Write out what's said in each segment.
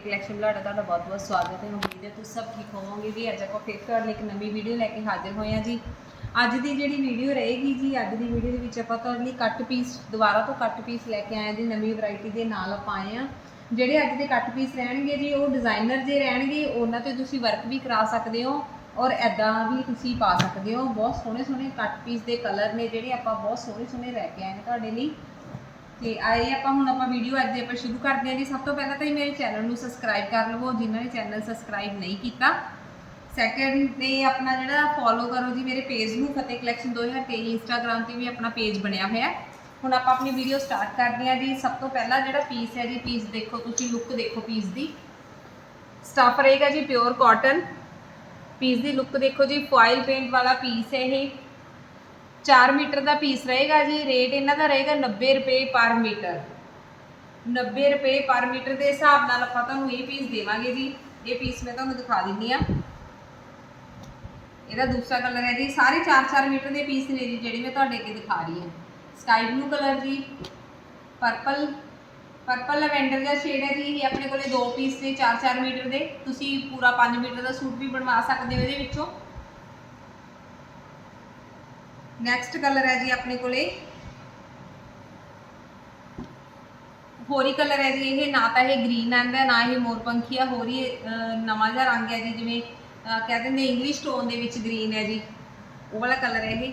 ਫਤਿਹ collection ਬਲਾਡਾ ਤੁਹਾਡਾ ਬਹੁਤ ਬਹੁਤ ਸਵਾਗਤ ਹੈ। ਉਮੀਦ ਹੈ ਤੁਸੀਂ ਸਭ ਠੀਕ ਹੋਵੋਗੇ ਜੀ ਅੱਜ ਆਪਾਂ ਫਿਰ ਤੁਹਾਡੇ ਲਈ ਇੱਕ ਨਵੀਂ ਵੀਡੀਓ ਲੈ ਕੇ ਹਾਜ਼ਰ ਹੋਏ ਹਾਂ ਜੀ। ਅੱਜ ਦੀ ਜਿਹੜੀ ਵੀਡੀਓ ਰਹੇਗੀ ਜੀ, ਅੱਜ ਦੀ ਵੀਡੀਓ ਦੇ ਵਿੱਚ ਆਪਾਂ ਤੁਹਾਡੇ ਲਈ ਕੱਟ ਪੀਸ ਦੁਬਾਰਾ ਤੋਂ ਕੱਟ ਪੀਸ ਲੈ ਕੇ ਆਏ ਹਾਂ ਜੀ, ਨਵੀਂ ਵੈਰਾਈਟੀ ਦੇ ਨਾਲ ਆਪਾਂ ਆਏ ਹਾਂ। ਜਿਹੜੇ ਅੱਜ ਦੇ ਕੱਟ ਪੀਸ ਰਹਿਣਗੇ ਜੀ, ਉਹ ਡਿਜ਼ਾਈਨਰ ਜੇ ਰਹਿਣਗੇ, ਉਹਨਾਂ ਤੇ ਤੁਸੀਂ ਵਰਕ ਵੀ ਕਰਾ ਸਕਦੇ ਹੋ ਔਰ ਐਦਾਂ ਵੀ ਤੁਸੀਂ ਪਾ ਸਕਦੇ ਹੋ। ਬਹੁਤ ਸੋਹਣੇ ਸੋਹਣੇ ਕੱਟ ਪੀਸ ਦੇ ਕਲਰ ਨੇ ਜਿਹੜੇ ਆਪਾਂ ਬਹੁਤ ਸੋਹਣੇ ਸੋਹਣੇ ਲੈ ਕੇ ਆਏ ਨੇ ਤੁਹਾਡੇ ਲਈ। ਤੇ ਆਏ ਆਪਾਂ ਹੁਣ ਆਪਾਂ ਵੀਡੀਓ ਅੱਜ ਆਪਾਂ ਸ਼ੁਰੂ ਕਰਦੇ ਹਾਂ ਜੀ। ਸਭ ਤੋਂ ਪਹਿਲਾਂ ਤਾਂ ਜੀ ਮੇਰੇ ਚੈਨਲ ਨੂੰ ਸਬਸਕ੍ਰਾਈਬ ਕਰ ਲਵੋ, ਜਿਨ੍ਹਾਂ ਨੇ ਚੈਨਲ ਸਬਸਕ੍ਰਾਈਬ ਨਹੀਂ ਕੀਤਾ। ਸੈਕੰਡ ਤੇ ਆਪਣਾ ਜਿਹੜਾ ਫੋਲੋ ਕਰੋ ਜੀ ਮੇਰੇ ਪੇਜ ਨੂੰ ਫਤਿਹ ਕਲੈਕਸ਼ਨ 2023 ਇੰਸਟਾਗ੍ਰam ਤੇ ਵੀ ਆਪਣਾ ਪੇਜ ਬਣਿਆ ਹੋਇਆ ਹੈ। ਹੁਣ ਆਪਾਂ ਆਪਣੀ ਵੀਡੀਓ ਸਟਾਰਟ ਕਰਦੇ ਹਾਂ ਜੀ। ਸਭ ਤੋਂ ਪਹਿਲਾਂ ਜਿਹੜਾ ਪੀਸ ਹੈ ਜੀ ਪੀਸ ਦੇਖੋ ਤੁਸੀਂ ਲੁੱਕ ਦੇਖੋ ਪੀਸ ਦੀ। ਸਟਫ ਰਹੇਗਾ ਜੀ ਪਿਓਰ ਕਾਟਨ ਪੀਸ ਦੀ ਲੁੱਕ ਦੇਖੋ ਜੀ ਫੋਇਲ ਪੇਂਟ ਵਾਲਾ ਪੀਸ ਹੈ ਇਹ। 4 ਮੀਟਰ ਦਾ ਪੀਸ ਰਹੇਗਾ ਜੀ। ਰੇਟ ਇਹਨਾਂ ਦਾ ਰਹੇਗਾ 90 ਰੁਪਏ ਪਰ ਮੀਟਰ। 90 ਰੁਪਏ ਪਰ ਮੀਟਰ ਦੇ ਹਿਸਾਬ ਨਾਲ ਆਪਾਂ ਤੁਹਾਨੂੰ ਇਹ ਪੀਸ ਦੇਵਾਂਗੇ ਜੀ। ਇਹ ਪੀਸ ਮੈਂ ਤੁਹਾਨੂੰ ਦਿਖਾ ਦਿੰਨੀ ਆ। ਇਹਦਾ ਦੂਸਰਾ ਕਲਰ ਹੈ ਜੀ। ਸਾਰੇ 4-4 ਮੀਟਰ ਦੇ ਪੀਸ ਨੇ ਜੀ, ਜਿਹੜੇ ਮੈਂ ਤੁਹਾਡੇ ਅੱਗੇ ਦਿਖਾ ਰਹੀ ਹਾਂ। ਸਕਾਈ ਬਲੂ ਕਲਰ ਜੀ। ਪਰਪਲ ਪਰਪਲ ਲਵੈਂਡਰ ਦਾ ਸ਼ੇਡ ਹੈ ਜੀ। ਇਹ ਆਪਣੇ ਕੋਲੇ ਦੋ ਪੀਸ ਨੇ 4-4 ਮੀਟਰ ਦੇ। ਤੁਸੀਂ ਪੂਰਾ 5 ਮੀਟਰ ਦਾ ਸੂਟ ਵੀ ਬਣਵਾ ਸਕਦੇ ਹੋ ਇਹਦੇ ਵਿੱਚੋਂ। ਨੈਕਸਟ ਕਲਰ ਹੈ ਜੀ ਆਪਣੇ ਕੋਲੇ। ਹੋਰੀ ਕਲਰ ਹੈ ਜੀ ਇਹ ਨਾ ਤਾਂ ਇਹ ਗ੍ਰੀਨ ਆਂਦਾ ਨਾ ਇਹ ਆ ਹੋਰੀ ਅਹ, ਨਵਾਂ ਜਿਹਾ ਰੰਗ ਹੈ ਜੀ ਜਿਵੇਂ ਅਹ, ਕਹਿ ਦਿੰਦੇ ਇੰਗਲਿਸ਼ ਟੋਨ ਦੇ ਵਿੱਚ ਗ੍ਰੀਨ ਹੈ ਜੀ। ਉਹ ਵਾਲਾ ਕਲਰ ਹੈ ਇਹ।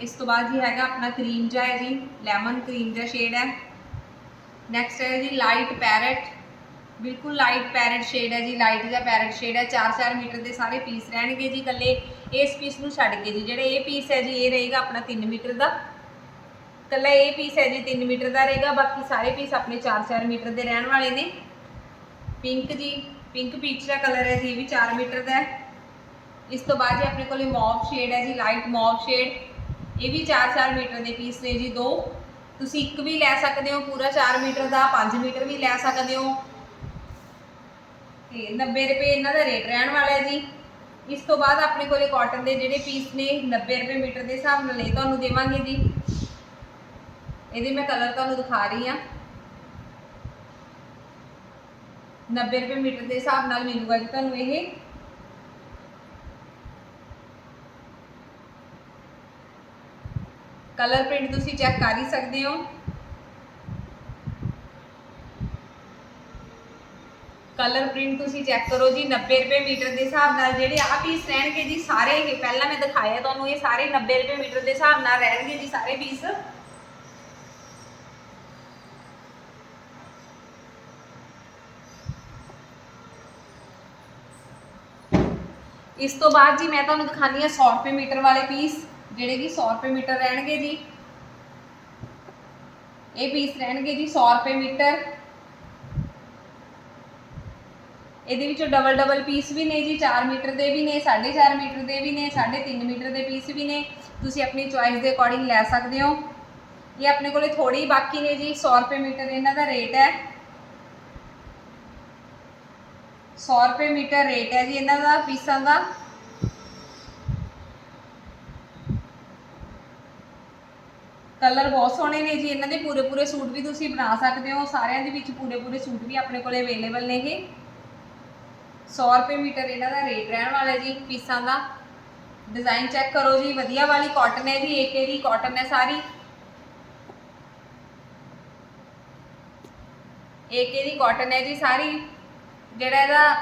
ਇਸ ਤੋਂ ਬਾਅਦ ਜੀ ਹੈਗਾ ਆਪਣਾ ਕਰੀਮ ਜਿਹਾ ਹੈ ਜੀ ਲੈਮਨ ਕਰੀਮ ਜਿਹਾ ਸ਼ੇਡ ਹੈ। ਨੈਕਸਟ ਹੈ ਜੀ ਲਾਈਟ ਪੈਰਟ ਬਿਲਕੁਲ ਲਾਈਟ ਪੈਰਟ ਸ਼ੇਡ ਹੈ ਜੀ ਲਾਈਟ ਜਿਹਾ ਪੈਰਟ ਸ਼ੇਡ ਹੈ। 4-4 ਮੀਟਰ ਦੇ ਸਾਰੇ ਪੀਸ ਰਹਿਣਗੇ ਜੀ ਇਕੱਲੇ। ਇਸ ਪੀਸ ਨੂੰ ਛੱਡ ਕੇ ਜੀ, ਜਿਹੜਾ ਇਹ ਪੀਸ ਹੈ ਜੀ, ਇਹ ਰਹੇਗਾ ਆਪਣਾ 3 ਮੀਟਰ ਦਾ। ਇਕੱਲਾ ਇਹ ਪੀਸ ਹੈ ਜੀ 3 ਮੀਟਰ ਦਾ ਰਹੇਗਾ, ਬਾਕੀ ਸਾਰੇ ਪੀਸ ਆਪਣੇ 4-4 ਮੀਟਰ ਦੇ ਰਹਿਣ ਵਾਲੇ ਨੇ। ਪਿੰਕ ਜੀ ਪਿੰਕ ਪੀਚ ਦਾ ਕਲਰ ਹੈ ਜੀ, ਇਹ ਵੀ 4 ਮੀਟਰ ਦਾ ਹੈ। ਇਸ ਤੋਂ ਬਾਅਦ ਜੀ ਆਪਣੇ ਕੋਲੇ ਮੌਵ ਸ਼ੇਡ ਹੈ ਜੀ ਲਾਈਟ ਮੌਵ ਸ਼ੇਡ ਇਹ ਵੀ 4-4 ਮੀਟਰ ਦੇ ਪੀਸ ਨੇ ਜੀ, ਦੋ। ਤੁਸੀਂ ਇੱਕ ਵੀ ਲੈ ਸਕਦੇ ਹੋ ਪੂਰਾ 4 ਮੀਟਰ ਦਾ 5 ਮੀਟਰ ਵੀ ਲੈ ਸਕਦੇ ਹੋ। ਤੇ 90 ਰੁਪਏ ਇਹਨਾਂ ਦਾ ਰੇਟ ਰਹਿਣ ਵਾਲਾ ਹੈ ਜੀ। ਇਸ ਤੋਂ ਬਾਅਦ ਆਪਣੇ ਕੋਲੇ ਕਾਟਨ ਦੇ ਜਿਹੜੇ ਪੀਸ ਨੇ 90 ਰੁਪਏ ਮੀਟਰ ਦੇ ਹਿਸਾਬ ਨਾਲ ਇਹ ਤੁਹਾਨੂੰ ਦੇਵਾਂਗੇ ਜੀ। ਇਹਦੇ ਮੈਂ ਕਲਰ ਤੁਹਾਨੂੰ ਦਿਖਾ ਰਹੀ ਹਾਂ। 90 ਰੁਪਏ ਮੀਟਰ ਦੇ ਹਿਸਾਬ ਨਾਲ ਮਿਲੂਗਾ ਜੀ ਤੁਹਾਨੂੰ ਇਹ। ਕਲਰ ਪ੍ਰਿੰਟ ਤੁਸੀਂ ਚੈੱਕ ਕਰ ਹੀ ਸਕਦੇ ਹੋ। ਕਲਰ ਪ੍ਰਿੰਟ ਤੁਸੀਂ ਚੈੱਕ ਕਰੋ ਜੀ 90 ਰੁਪਏ ਮੀਟਰ ਦੇ ਹਿਸਾਬ ਨਾਲ ਜਿਹੜੇ ਆ ਪੀਸ ਰਹਿਣਗੇ ਜੀ, ਸਾਰੇ ਇਹ ਪਹਿਲਾਂ ਮੈਂ ਦਿਖਾਇਆ ਤੁਹਾਨੂੰ, ਇਹ ਸਾਰੇ 90 ਰੁਪਏ ਮੀਟਰ ਦੇ ਹਿਸਾਬ ਨਾਲ ਰਹਿਣਗੇ ਜੀ, ਸਾਰੇ ਪੀਸ ਇਸ ਤੋਂ ਬਾਅਦ ਜੀ ਮੈਂ ਤੁਹਾਨੂੰ ਦਿਖਾਨੀ ਆ 100 ਰੁਪਏ ਮੀਟਰ ਵਾਲੇ ਪੀਸ ਜਿਹੜੇ ਕਿ 100 ਰੁਪਏ ਮੀਟਰ ਰਹਿਣਗੇ ਜੀ। ਇਹ ਪੀਸ ਰਹਿਣਗੇ ਜੀ 100 ਰੁਪਏ ਮੀਟਰ। ਇਹਦੇ ਵਿੱਚੋਂ ਡਬਲ ਡਬਲ ਪੀਸ ਵੀ ਨੇ ਜੀ 4 ਮੀਟਰ ਦੇ ਵੀ ਨੇ 4.5 ਮੀਟਰ ਦੇ ਵੀ ਨੇ 3.5 ਮੀਟਰ ਦੇ ਪੀਸ ਵੀ ਨੇ। ਤੁਸੀਂ ਆਪਣੀ ਚੁਆਇਸ ਦੇ ਅਕੋਰਡਿੰਗ ਲੈ ਸਕਦੇ ਹੋ। ਇਹ ਆਪਣੇ ਕੋਲੇ ਥੋੜੀ ਬਾਕੀ ਨੇ ਜੀ 100 ਰੁਪਏ ਮੀਟਰ ਇਹਨਾਂ ਦਾ ਰੇਟ ਹੈ। 100 ਰੁਪਏ ਮੀਟਰ ਰੇਟ ਹੈ ਜੀ ਇਹਨਾਂ ਦਾ ਪੀਸਾਂ ਦਾ। ਕਲਰ ਬਹੁਤ ਸੋਹਣੇ ਨੇ ਜੀ, ਇਹਨਾਂ ਦੇ ਪੂਰੇ ਪੂਰੇ ਸੂਟ ਵੀ ਤੁਸੀਂ ਬਣਾ ਸਕਦੇ ਹੋ। ਸਾਰਿਆਂ ਦੇ ਵਿੱਚ ਪੂਰੇ ਪੂਰੇ ਸੂਟ ਵੀ ਆਪਣੇ ਕੋਲੇ ਅਵੇਲੇਬਲ ਨੇਗੇ 100 ਰੁਪਏ ਮੀਟਰ ਇਹਨਾਂ ਦਾ ਰੇਟ ਰਹਿਣ ਵਾਲਾ ਜੀ, ਪੀਸਾਂ ਦਾ। ਡਿਜ਼ਾਈਨ ਚੈੱਕ ਕਰੋ ਜੀ, ਵਧੀਆ ਵਾਲੀ ਕਾਟਨ ਹੈ ਜੀ ਏਕੇ ਦੀ ਕਾਟਨ ਹੈ ਸਾਰੀ। ਏਕੇ ਦੀ ਕਾਟਨ ਹੈ ਜੀ ਸਾਰੀ। ਜਿਹੜਾ ਇਹਦਾ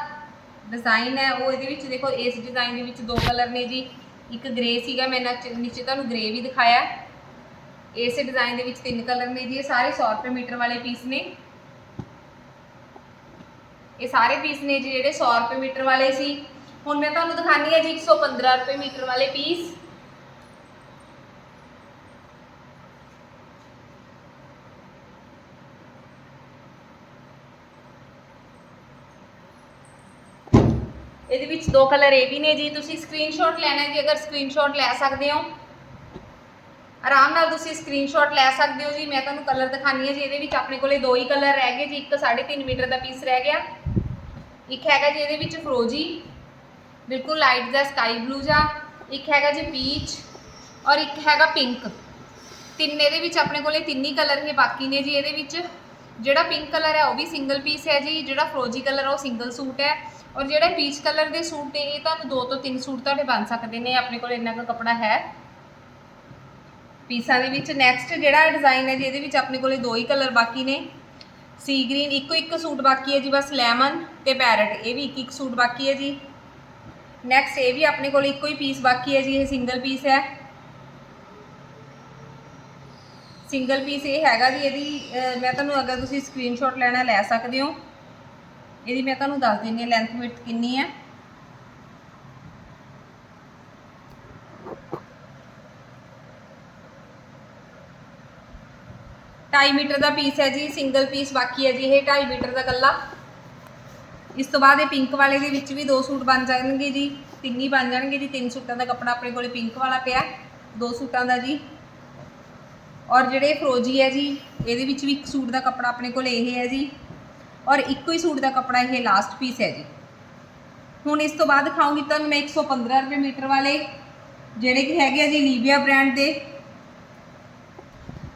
ਡਿਜ਼ਾਈਨ ਹੈ, ਉਹ ਇਹਦੇ ਵਿੱਚ ਦੇਖੋ, ਇਸ ਡਿਜ਼ਾਈਨ ਦੇ ਵਿੱਚ ਦੋ ਕਲਰ ਨੇ ਜੀ। ਇੱਕ ਗ੍ਰੇ ਸੀਗਾ, ਮੈਂ ਨੀਚੇ ਤੁਹਾਨੂੰ ਗ੍ਰੇ ਵੀ ਦਿਖਾਇਆ। ਇਸ ਡਿਜ਼ਾਈਨ ਦੇ ਵਿੱਚ ਤਿੰਨ ਕਲਰ ਨੇ ਜੀ, ਇਹ ਸਾਰੇ 100 ਰੁਪਏ ਮੀਟਰ ਵਾਲੇ ਪੀਸ ਨੇ। ਇਹ ਸਾਰੇ ਪੀਸ ਨੇ ਜੀ, ਜਿਹੜੇ 100 ਰੁਪਏ ਮੀਟਰ ਵਾਲੇ ਸੀ। ਹੁਣ ਮੈਂ ਤੁਹਾਨੂੰ ਦਿਖਾਣੀ ਹੈ ਜੀ 115 ਰੁਪਏ ਮੀਟਰ ਵਾਲੇ ਪੀਸ ਇਹਦੇ ਵਿੱਚ ਦੋ ਕਲਰ ਇਹ ਵੀ ਨੇ ਜੀ, ਤੁਸੀਂ ਸਕਰੀਨਸ਼ਾਟ ਲੈਣਾ ਹੈ ਜੀ, ਅਗਰ ਸਕਰੀਨਸ਼ਾਟ ਲੈ ਸਕਦੇ ਹੋ। ਆਰਾਮ ਨਾਲ ਤੁਸੀਂ ਸਕਰੀਨਸ਼ਾਟ ਲੈ ਸਕਦੇ ਹੋ ਜੀ, ਮੈਂ ਤੁਹਾਨੂੰ ਕਲਰ ਦਿਖਾਣੀ ਹੈ ਜੀ, ਇਹਦੇ ਵਿੱਚ ਆਪਣੇ ਕੋਲੇ ਦੋ ਹੀ ਕਲਰ ਰਹਿ ਗਏ ਜੀ, ਇੱਕ 3.5 ਮੀਟਰ ਦਾ ਪੀਸ ਰਹਿ ਗਿਆ। ਇੱਕ ਹੈਗਾ ਜੀ ਇਹਦੇ ਵਿੱਚ ਫਰੋਜੀ, ਬਿਲਕੁਲ ਲਾਈਟ ਦਾ ਸਕਾਈ ਬਲੂ ਜਾ ਇੱਕ ਹੈਗਾ ਜੀ ਪੀਚ ਔਰ ਇੱਕ ਹੈਗਾ ਪਿੰਕ ਤਿੰਨ ਇਹਦੇ ਵਿੱਚ ਆਪਣੇ ਕੋਲੇ ਤਿੰਨ ਹੀ ਕਲਰ ਹੈ ਬਾਕੀ ਨੇ ਜੀ ਇਹਦੇ ਵਿੱਚ ਜਿਹੜਾ ਪਿੰਕ ਕਲਰ ਹੈ ਉਹ ਵੀ ਸਿੰਗਲ ਪੀਸ ਹੈ ਜੀ, ਜਿਹੜਾ ਫਰੋਜੀ ਕਲਰ ਉਹ ਸਿੰਗਲ ਸੂਟ ਹੈ ਔਰ ਜਿਹੜੇ ਪੀਚ ਕਲਰ ਦੇ ਸੂਟ ਨੇ, ਇਹ ਤੁਹਾਨੂੰ ਦੋ ਤੋਂ ਤਿੰਨ ਸੂਟ ਤੁਹਾਡੇ ਬਣ ਸਕਦੇ ਨੇ, ਆਪਣੇ ਕੋਲ ਇੰਨਾ ਕੁ ਕੱਪੜਾ ਹੈ। ਪੀਸਾਂ ਦੇ ਵਿੱਚ ਨੈਕਸਟ ਜਿਹੜਾ ਡਿਜ਼ਾਈਨ ਹੈ ਜੀ, ਇਹਦੇ ਵਿੱਚ ਆਪਣੇ ਕੋਲੇ ਦੋ ਹੀ ਕਲਰ ਬਾਕੀ ਨੇ। ਸੀ ਗ੍ਰੀਨ ਇੱਕੋ ਇੱਕ ਸੂਟ ਬਾਕੀ ਹੈ ਜੀ, ਬਸ ਲੈਮਨ ਤੇ ਪੈਰਟ, ਇਹ ਵੀ ਇੱਕ ਇੱਕ ਸੂਟ ਬਾਕੀ ਹੈ ਜੀ। ਨੈਕਸਟ ਇਹ ਵੀ ਆਪਣੇ ਕੋਲ ਇੱਕੋ ਹੀ ਪੀਸ ਬਾਕੀ ਹੈ ਜੀ, ਇਹ ਸਿੰਗਲ ਪੀਸ ਹੈ। ਸਿੰਗਲ ਪੀਸ ਇਹ ਹੈਗਾ ਜੀ, ਇਹਦੀ ਮੈਂ ਤੁਹਾਨੂੰ ਅਗਰ ਤੁਸੀਂ ਸਕਰੀਨਸ਼ਾਟ ਲੈਣਾ, ਲੈ ਸਕਦੇ ਹੋ। ਇਹਦੀ ਮੈਂ ਤੁਹਾਨੂੰ ਦੱਸ ਦਿੰਦੀ ਹਾਂ ਲੈਂਥ ਵਿਡਥ ਕਿੰਨੀ ਹੈ। ਢਾਈ ਮੀਟਰ ਦਾ ਪੀਸ ਹੈ ਜੀ ਸਿੰਗਲ ਪੀਸ ਬਾਕੀ ਹੈ ਜੀ, ਇਹ 2.5 ਮੀਟਰ ਦਾ ਕੱਲਾ ਇਸ ਤੋਂ ਬਾਅਦ ਇਹ ਪਿੰਕ ਵਾਲੇ ਦੇ ਵਿੱਚ ਵੀ ਦੋ ਸੂਟ ਬਣ ਜਾਣਗੇ ਜੀ। ਤਿੰਨ ਹੀ ਬਣ ਜਾਣਗੇ ਜੀ। ਤਿੰਨ ਸੂਟਾਂ ਦਾ ਕੱਪੜਾ ਆਪਣੇ ਕੋਲੇ ਪਿੰਕ ਵਾਲਾ ਪਿਆ ਦੋ ਸੂਟਾਂ ਦਾ ਜੀ। ਔਰ ਜਿਹੜੇ ਫਰੋਜੀ ਹੈ ਜੀ, ਇਹਦੇ ਵਿੱਚ ਵੀ ਇੱਕ ਸੂਟ ਦਾ ਕੱਪੜਾ ਆਪਣੇ ਕੋਲ ਇਹ ਹੈ ਜੀ। ਔਰ ਇੱਕੋ ਹੀ ਸੂਟ ਦਾ ਕੱਪੜਾ ਇਹ ਲਾਸਟ ਪੀਸ ਹੈ ਜੀ। ਹੁਣ ਇਸ ਤੋਂ ਬਾਅਦ ਦਿਖਾਉਂਗੀ ਤੁਹਾਨੂੰ ਮੈਂ 115 ਰੁਪਏ ਮੀਟਰ ਵਾਲੇ, ਜਿਹੜੇ ਕਿ ਹੈਗੇ ਆ ਜੀ ਲੀਵੀਆ ਬ੍ਰਾਂਡ ਦੇ।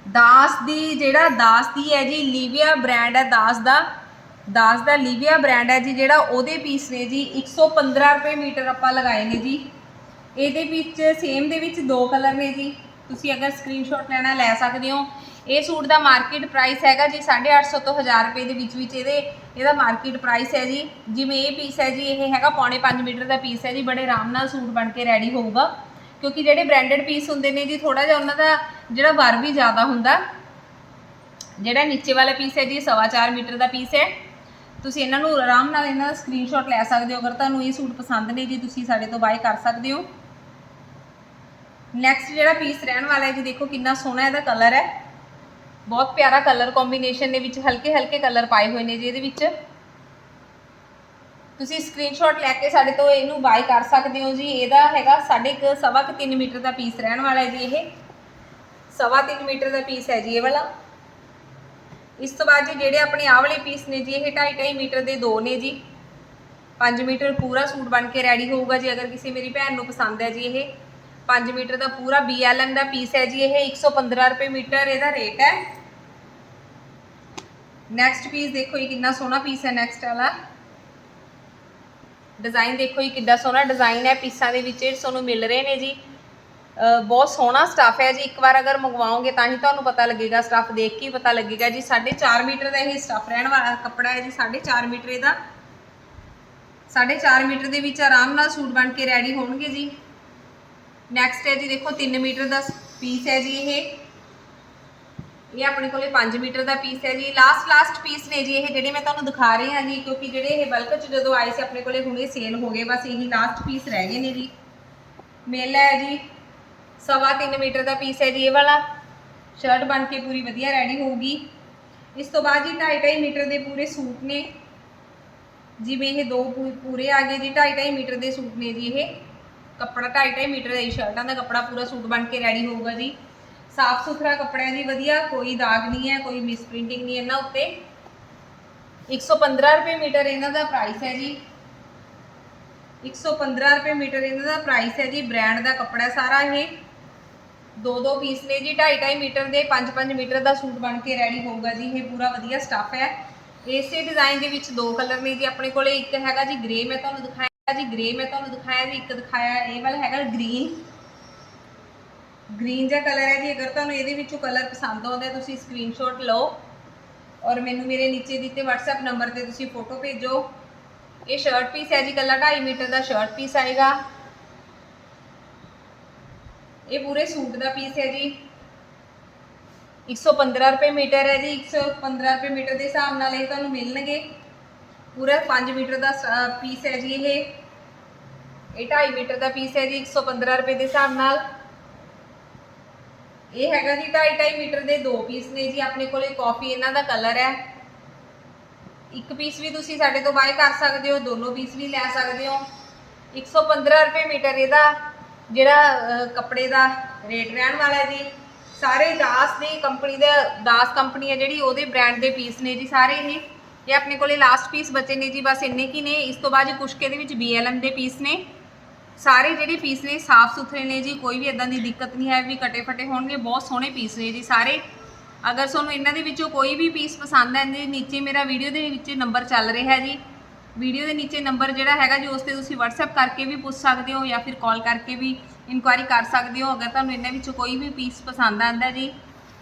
ਦਾਸ ਦੀ, ਜਿਹੜਾ ਦਾਸ ਦੀ ਹੈ ਜੀ ਲੀਵੀਆ ਬ੍ਰਾਂਡ ਹੈ ਦਾਸ ਦਾ। ਦਾਸ ਦਾ ਲੀਵੀਆ ਬ੍ਰਾਂਡ ਹੈ ਜੀ, ਜਿਹੜਾ ਉਹਦੇ ਪੀਸ ਨੇ ਜੀ 115 ਰੁਪਏ ਮੀਟਰ ਆਪਾਂ ਲਗਾਏ ਨੇ ਜੀ। ਇਹਦੇ ਵਿੱਚ ਸੇਮ ਦੇ ਵਿੱਚ ਦੋ ਕਲਰ ਨੇ ਜੀ। ਤੁਸੀਂ ਅਗਰ ਸਕਰੀਨਸ਼ਾਟ ਲੈਣਾ, ਲੈ ਸਕਦੇ ਹੋ। ਇਹ ਸੂਟ ਦਾ ਮਾਰਕੀਟ ਪ੍ਰਾਈਸ ਹੈਗਾ ਜੀ 850 ਤੋਂ 1000 ਰੁਪਏ ਦੇ ਵਿੱਚ ਵਿੱਚ ਇਹਦੇ, ਇਹਦਾ ਮਾਰਕੀਟ ਪ੍ਰਾਈਸ ਹੈ ਜੀ। ਜਿਵੇਂ ਇਹ ਪੀਸ ਹੈ ਜੀ, ਇਹ ਹੈਗਾ ਪੌਣੇ 5 ਮੀਟਰ ਦਾ ਪੀਸ ਹੈ ਜੀ। ਬੜੇ ਆਰਾਮ ਨਾਲ ਸੂਟ ਬਣ ਕੇ ਰੈਡੀ ਹੋਊਗਾ। ਕਿਉਂਕਿ ਜਿਹੜੇ ਬ੍ਰਾਂਡਡ ਪੀਸ ਹੁੰਦੇ ਨੇ ਜੀ ਥੋੜਾ ਜਿਹਾ ਉਹਨਾਂ ਦਾ ਜਿਹੜਾ ਵਰ ਵੀ ਜ਼ਿਆਦਾ ਹੁੰਦਾ। ਜਿਹੜਾ ਨੀਚੇ ਵਾਲਾ ਪੀਸ ਹੈ ਜੀ 4.5 ਮੀਟਰ ਦਾ ਪੀਸ ਹੈ। ਤੁਸੀਂ ਇਹਨਾਂ ਨੂੰ ਆਰਾਮ ਨਾਲ ਇਹਨਾਂ ਦਾ ਸਕਰੀਨਸ਼ਾਟ ਲੈ ਸਕਦੇ ਹੋ। ਅਗਰ ਤੁਹਾਨੂੰ ਇਹ ਸੂਟ ਪਸੰਦ ਨੇ ਜੀ, ਤੁਸੀਂ ਸਾਡੇ ਤੋਂ ਬਾਏ ਕਰ ਸਕਦੇ ਹੋ। ਨੈਕਸਟ ਜਿਹੜਾ ਪੀਸ ਰਹਿਣ ਵਾਲਾ ਹੈ ਜੀ, ਦੇਖੋ ਕਿੰਨਾ ਸੋਹਣਾ ਇਹਦਾ ਕਲਰ ਹੈ। ਬਹੁਤ ਪਿਆਰਾ ਕਲਰ ਕੰਬੀਨੇਸ਼ਨ ਦੇ ਵਿੱਚ ਹਲਕੇ ਹਲਕੇ ਕਲਰ ਪਾਏ ਹੋਏ ਨੇ ਜੀ ਇਹਦੇ ਵਿੱਚ। ਤੁਸੀਂ ਸਕਰੀਨਸ਼ਾਟ ਲੈ ਕੇ ਸਾਡੇ ਤੋਂ ਇਹਨੂੰ ਬਾਈ ਕਰ ਸਕਦੇ ਹੋ ਜੀ। ਇਹਦਾ ਹੈਗਾ ਸਾਡੇ ਕੁ, ਸਵਾ ਕੁ 3 ਮੀਟਰ ਦਾ ਪੀਸ ਰਹਿਣ ਵਾਲਾ ਹੈ ਜੀ ਇਹ। ਸਵਾ 3 ਮੀਟਰ ਦਾ ਪੀਸ ਹੈ ਜੀ ਇਹ ਵਾਲਾ। ਇਸ ਤੋਂ ਬਾਅਦ ਜੀ ਜਿਹੜੇ ਆਪਣੇ ਆਹ ਵਾਲੇ ਪੀਸ ਨੇ ਜੀ, ਇਹ 2.5 2.5 ਮੀਟਰ ਦੇ ਦੋ ਨੇ ਜੀ। 5 ਮੀਟਰ ਪੂਰਾ ਸੂਟ ਬਣ ਕੇ ਰੈਡੀ ਹੋਊਗਾ ਜੀ, ਅਗਰ ਕਿਸੇ ਮੇਰੀ ਭੈਣ ਨੂੰ ਪਸੰਦ ਹੈ ਜੀ ਇਹ। 5 ਮੀਟਰ ਦਾ ਪੂਰਾ BLM ਦਾ ਪੀਸ ਹੈ ਜੀ, ਇਹ 115 ਰੁਪਏ ਮੀਟਰ ਇਹਦਾ ਰੇਟ ਹੈ। ਨੈਕਸਟ ਪੀਸ ਦੇਖੋ ਇਹ ਕਿੰਨਾ ਸੋਹਣਾ ਪੀਸ ਹੈ ਨੈਕਸਟ ਵਾਲਾ। ਡਿਜ਼ਾਈਨ ਦੇਖੋ ਇਹ ਕਿੰਨਾ ਸੋਹਣਾ ਡਿਜ਼ਾਈਨ ਹੈ, ਪੀਸਾਂ ਦੇ ਵਿੱਚ ਇਹ ਤੁਹਾਨੂੰ ਮਿਲ ਰਹੇ ਨੇ ਜੀ। ਬਹੁਤ ਸੋਹਣਾ ਸਟੱਫ ਹੈ ਜੀ। ਇੱਕ ਵਾਰ ਅਗਰ ਮੰਗਵਾਓਗੇ ਤਾਂ ਹੀ ਤੁਹਾਨੂੰ ਪਤਾ ਲੱਗੇਗਾ। ਸਟੱਫ ਦੇਖ ਕੇ ਪਤਾ ਲੱਗੇਗਾ। ਜੀ 4.5 ਮੀਟਰ ਦਾ ਇਹ ਸਟੱਫ ਰਹਿਣ ਵਾਲਾ ਕੱਪੜਾ ਹੈ ਜੀ। 4.5 ਮੀਟਰ ਇਹਦਾ। 4.5 ਮੀਟਰ ਦੇ ਵਿੱਚ ਆਰਾਮ ਨਾਲ ਸੂਟ ਬਣ ਕੇ ਰੈਡੀ ਹੋਣਗੇ ਜੀ। ਨੈਕਸਟ ਹੈ ਜੀ, ਦੇਖੋ 3 ਮੀਟਰ ਦਾ ਪੀਸ ਹੈ ਜੀ ਇਹ। ਇਹ ਆਪਣੇ ਕੋਲੇ 5 ਮੀਟਰ ਦਾ ਪੀਸ ਹੈ ਜੀ। ਲਾਸਟ ਲਾਸਟ ਪੀਸ ਨੇ ਜੀ ਇਹ, ਜਿਹੜੇ ਮੈਂ ਤੁਹਾਨੂੰ ਦਿਖਾ ਰਹੀ ਹਾਂ ਜੀ। ਕਿਉਂਕਿ ਜਿਹੜੇ ਇਹ ਬਲਕ ਚ ਜਦੋਂ ਆਏ ਸੀ, ਆਪਣੇ ਕੋਲੇ ਹੁਣੇ ਸੇਲ ਹੋ ਗਏ। ਬਸ ਇਹੀ ਲਾਸਟ ਪੀਸ ਰਹਿ ਗਏ ਨੇ ਜੀ। ਮੇਲਾ ਹੈ ਜੀ। ਸਵਾ 3 ਮੀਟਰ ਦਾ ਪੀਸ ਹੈ ਜੀ ਇਹ ਵਾਲਾ ਸ਼ਰਟ ਬਣ ਕੇ ਪੂਰੀ ਵਧੀਆ ਰੈਡੀ ਹੋਊਗੀ ਇਸ ਤੋਂ ਬਾਅਦ ਜੀ 2.5 ਮੀਟਰ ਦੇ ਪੂਰੇ ਸੂਟ ਨੇ ਜਿਵੇਂ ਇਹ ਦੋ ਪੂ- ਪੂਰੇ ਆ ਗਏ ਜੀ 2.5 ਮੀਟਰ ਦੇ ਸੂਟ ਨੇ ਜੀ ਇਹ ਕੱਪੜਾ 2.5 ਮੀਟਰ ਦਾ ਹੀ ਸ਼ਰਟਾਂ ਦਾ ਕੱਪੜਾ ਪੂਰਾ ਸੂਟ ਬਣ ਕੇ ਰੈਡੀ ਹੋਊਗਾ ਜੀ ਸਾਫ਼ ਸੁਥਰਾ ਕੱਪੜਾ ਜੀ ਵਧੀਆ ਕੋਈ ਦਾਗ ਨਹੀਂ ਹੈ ਕੋਈ ਮਿਸ ਪ੍ਰਿੰਟਿੰਗ ਨਹੀਂ ਇਹਨਾਂ ਉੱਤੇ 115 ਰੁਪਏ ਮੀਟਰ ਇਹਨਾਂ ਦਾ ਪ੍ਰਾਈਸ ਹੈ ਜੀ 115 ਰੁਪਏ ਮੀਟਰ ਇਹਨਾਂ ਦਾ ਪ੍ਰਾਈਸ ਹੈ ਜੀ ਬ੍ਰਾਂਡ ਦਾ ਕੱਪੜਾ ਸਾਰਾ ਇਹ ਦੋ ਦੋ ਪੀਸ ਨੇ ਜੀ 2.5 ਮੀਟਰ ਦੇ 5-5 ਮੀਟਰ ਦਾ ਸੂਟ ਬਣ ਕੇ ਰੈਡੀ ਹੋਊਗਾ ਜੀ, ਇਹ ਪੂਰਾ ਵਧੀਆ ਸਟੱਫ ਹੈ। ਇਸੇ ਡਿਜ਼ਾਈਨ ਦੇ ਵਿੱਚ ਦੋ ਕਲਰ ਨੇ ਜੀ, ਆਪਣੇ ਕੋਲੇ ਇੱਕ ਹੈਗਾ ਜੀ ਗ੍ਰੇ ਮੈਂ ਤੁਹਾਨੂੰ ਦਿਖਾਇਆ ਜੀ ਗ੍ਰੇ ਮੈਂ ਤੁਹਾਨੂੰ ਦਿਖਾਇਆ ਜੀ, ਇੱਕ ਦਿਖਾਇਆ, ਇਹ ਵਾਲਾ ਹੈਗਾ ਗ੍ਰੀਨ ਗ੍ਰੀਨ ਜਿਹਾ ਕਲਰ ਹੈ ਜੀ, ਅਗਰ ਤੁਹਾਨੂੰ ਇਹਦੇ ਵਿੱਚੋਂ ਕਲਰ ਪਸੰਦ ਆਉਂਦਾ ਤੁਸੀਂ ਸਕਰੀਨਸ਼ਾਟ ਲਓ। ਔਰ ਮੈਨੂੰ ਮੇਰੇ ਨੀਚੇ ਦਿੱਤੇ WhatsApp ਨੰਬਰ ਤੇ ਤੁਸੀਂ ਫੋਟੋ ਭੇਜੋ। ਇਹ ਸ਼ਰਟ ਪੀਸ ਹੈ ਜੀ ਕੱਲਾ 2.5 ਮੀਟਰ ਦਾ ਸ਼ਰਟ ਪੀਸ ਆਏਗਾ। ਇਹ ਪੂਰੇ ਸੂਟ ਦਾ ਪੀਸ ਹੈ ਜੀ। 115 ਰੁਪਏ ਮੀਟਰ ਹੈ ਜੀ। 115 ਰੁਪਏ ਮੀਟਰ ਦੇ ਹਿਸਾਬ ਨਾਲ ਇਹ ਤੁਹਾਨੂੰ ਮਿਲਣਗੇ। ਪੂਰਾ 5 ਮੀਟਰ ਦਾ ਪੀਸ ਹੈ ਜੀ ਇਹ। ਇਹ 2.5 ਮੀਟਰ ਦਾ ਪੀਸ ਹੈ ਜੀ 115 ਰੁਪਏ ਦੇ ਹਿਸਾਬ ਨਾਲ। ਇਹ ਹੈਗਾ ਜੀ 2.5 ਮੀਟਰ ਦੇ ਦੋ ਪੀਸ ਨੇ ਜੀ। ਆਪਣੇ ਕੋਲੇ ਕਾਫੀ ਇਹਨਾਂ ਦਾ ਕਲਰ ਹੈ। ਇੱਕ ਪੀਸ ਵੀ ਤੁਸੀਂ ਸਾਡੇ ਤੋਂ ਬਾਏ ਕਰ ਸਕਦੇ ਹੋ, ਦੋਨੋਂ ਪੀਸ ਵੀ ਲੈ ਸਕਦੇ ਹੋ। 115 ਰੁਪਏ ਮੀਟਰ ਇਹਦਾ। ਜਿਹੜਾ ਕੱਪੜੇ ਦਾ ਰੇਟ ਰਹਿਣ ਵਾਲਾ ਹੈ ਜੀ, ਸਾਰੇ ਦਾਸ ਦੀ ਕੰਪਨੀ ਦਾ, ਦਾਸ ਕੰਪਨੀ ਹੈ ਜਿਹੜੀ, ਉਹਦੇ ਬ੍ਰਾਂਡ ਦੇ ਪੀਸ ਨੇ ਜੀ ਸਾਰੇ ਇਹ। ਇਹ ਆਪਣੇ ਕੋਲੇ ਲਾਸਟ ਪੀਸ ਬਚੇ ਨੇ ਜੀ, ਬਸ ਇੰਨੇ ਕੀ ਨੇ। ਇਸ ਤੋਂ ਬਾਅਦ ਜੀ ਕੁਛ ਦੇ ਵਿੱਚ BLM ਦੇ ਪੀਸ ਨੇ। ਸਾਰੇ ਜਿਹੜੇ ਪੀਸ ਨੇ, ਸਾਫ਼ ਸੁਥਰੇ ਨੇ ਜੀ, ਕੋਈ ਵੀ ਇਦਾਂ ਦੀ ਦਿੱਕਤ ਨਹੀਂ ਹੈ ਵੀ ਕਟੇ ਫਟੇ ਹੋਣਗੇ, ਬਹੁਤ ਸੋਹਣੇ ਪੀਸ ਨੇ ਜੀ ਸਾਰੇ। ਅਗਰ ਤੁਹਾਨੂੰ ਇਹਨਾਂ ਦੇ ਵਿੱਚੋਂ ਕੋਈ ਵੀ ਪੀਸ ਪਸੰਦ ਹੈ ਨੀਚੇ ਮੇਰਾ ਵੀਡੀਓ ਦੇ ਵਿੱਚ ਨੰਬਰ ਚੱਲ ਰਿਹਾ ਹੈ ਜੀ। ਵੀਡੀਓ ਦੇ ਨੀਚੇ ਨੰਬਰ ਜਿਹੜਾ ਹੈਗਾ ਜੀ, ਉਸ ਤੇ ਤੁਸੀਂ WhatsApp ਕਰਕੇ ਵੀ ਪੁੱਛ ਸਕਦੇ ਹੋ ਜਾਂ ਫਿਰ ਕਾਲ ਕਰਕੇ ਵੀ ਇਨਕੁਆਇਰੀ ਕਰ ਸਕਦੇ ਹੋ। ਅਗਰ ਤੁਹਾਨੂੰ ਇਹਨਾਂ ਵਿੱਚੋਂ ਕੋਈ ਵੀ ਪੀਸ ਪਸੰਦ ਆਂਦਾ ਜੀ।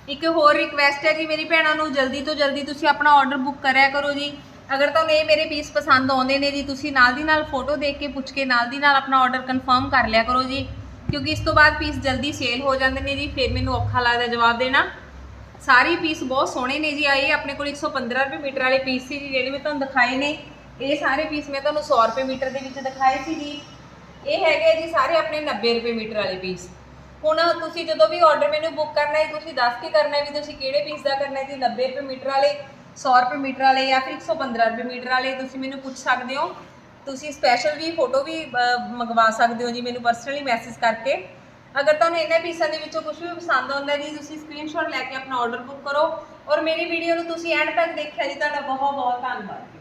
ਇੱਕ ਹੋਰ ਰਿਕਵੈਸਟ ਹੈ ਜੀ, ਮੇਰੀ ਭੈਣਾਂ ਨੂੰ ਜਲਦੀ ਤੋਂ ਜਲਦੀ ਤੁਸੀਂ ਆਪਣਾ ਆਰਡਰ ਬੁੱਕ ਕਰਿਆ ਕਰੋ ਜੀ। ਅਗਰ ਤੁਹਾਨੂੰ ਇਹ ਮੇਰੇ ਪੀਸ ਪਸੰਦ ਆਉਂਦੇ ਨੇ ਜੀ, ਤੁਸੀਂ ਨਾਲ ਦੀ ਨਾਲ ਫੋਟੋ ਦੇਖ ਕੇ ਪੁੱਛ ਕੇ ਨਾਲ ਦੀ ਨਾਲ ਆਪਣਾ ਆਰਡਰ ਕਨਫਰਮ ਕਰ ਲਿਆ ਕਰੋ ਜੀ। ਕਿਉਂਕਿ ਇਸ ਤੋਂ ਬਾਅਦ ਪੀਸ ਜਲਦੀ ਸੇਲ ਹੋ ਜਾਂਦੇ ਨੇ ਜੀ, ਫਿਰ ਮੈਨੂੰ ਔਖਾ ਲੱਗਦਾ ਜਵਾਬ ਦੇਣਾ। ਸਾਰੇ ਪੀਸ ਬਹੁਤ ਸੋਹਣੇ ਨੇ ਜੀ ਆਏ ਆਪਣੇ ਕੋਲ 115 ਰੁਪਏ ਮੀਟਰ ਵਾਲੇ ਪੀਸ ਸੀ ਜੀ, ਜਿਹੜੇ ਮੈਂ ਤੁਹਾਨੂੰ ਦਿਖਾਏ ਨੇ। ਇਹ ਸਾਰੇ ਪੀਸ ਮੈਂ ਤੁਹਾਨੂੰ 100 ਰੁਪਏ ਮੀਟਰ ਦੇ ਵਿੱਚ ਦਿਖਾਏ ਸੀ ਜੀ। ਇਹ ਹੈਗੇ ਜੀ ਸਾਰੇ ਆਪਣੇ 90 ਰੁਪਏ ਮੀਟਰ ਵਾਲੇ ਪੀਸ ਹੁਣ ਤੁਸੀਂ ਜਦੋਂ ਵੀ ਆਰਡਰ ਮੈਨੂੰ ਬੁੱਕ ਕਰਨਾ ਹੈ, ਤੁਸੀਂ ਦੱਸ ਕੇ ਕਰਨਾ ਹੈ ਵੀ ਤੁਸੀਂ ਕਿਹੜੇ ਪੀਸ ਦਾ ਕਰਨਾ ਹੈ ਜੀ 90 ਰੁਪਏ ਮੀਟਰ ਵਾਲੇ 100 ਰੁਪਏ ਮੀਟਰ ਵਾਲੇ ਜਾਂ ਫਿਰ 115 ਰੁਪਏ ਮੀਟਰ ਵਾਲੇ, ਤੁਸੀਂ ਮੈਨੂੰ ਪੁੱਛ ਸਕਦੇ ਹੋ। ਤੁਸੀਂ ਸਪੈਸ਼ਲ ਵੀ ਫੋਟੋ ਵੀ ਮੰਗਵਾ ਸਕਦੇ ਹੋ ਜੀ ਮੈਨੂੰ ਪਰਸਨਲੀ ਮੈਸੇਜ ਕਰਕੇ। ਅਗਰ ਤੁਹਾਨੂੰ ਇਹਨਾਂ ਪੀਸਾਂ ਦੇ ਵਿੱਚੋਂ ਕੁਝ ਵੀ ਪਸੰਦ ਆਉਂਦਾ ਜੀ, ਤੁਸੀਂ ਸਕਰੀਨਸ਼ਾਟ ਲੈ ਕੇ ਆਪਣਾ ਆਰਡਰ ਬੁੱਕ ਕਰੋ। ਔਰ ਮੇਰੀ ਵੀਡੀਓ ਨੂੰ ਤੁਸੀਂ ਐਂਡ ਤੱਕ ਦੇਖਿਆ ਜੀ, ਤੁਹਾਡਾ ਬਹੁਤ ਬਹੁਤ ਧੰਨਵਾਦ।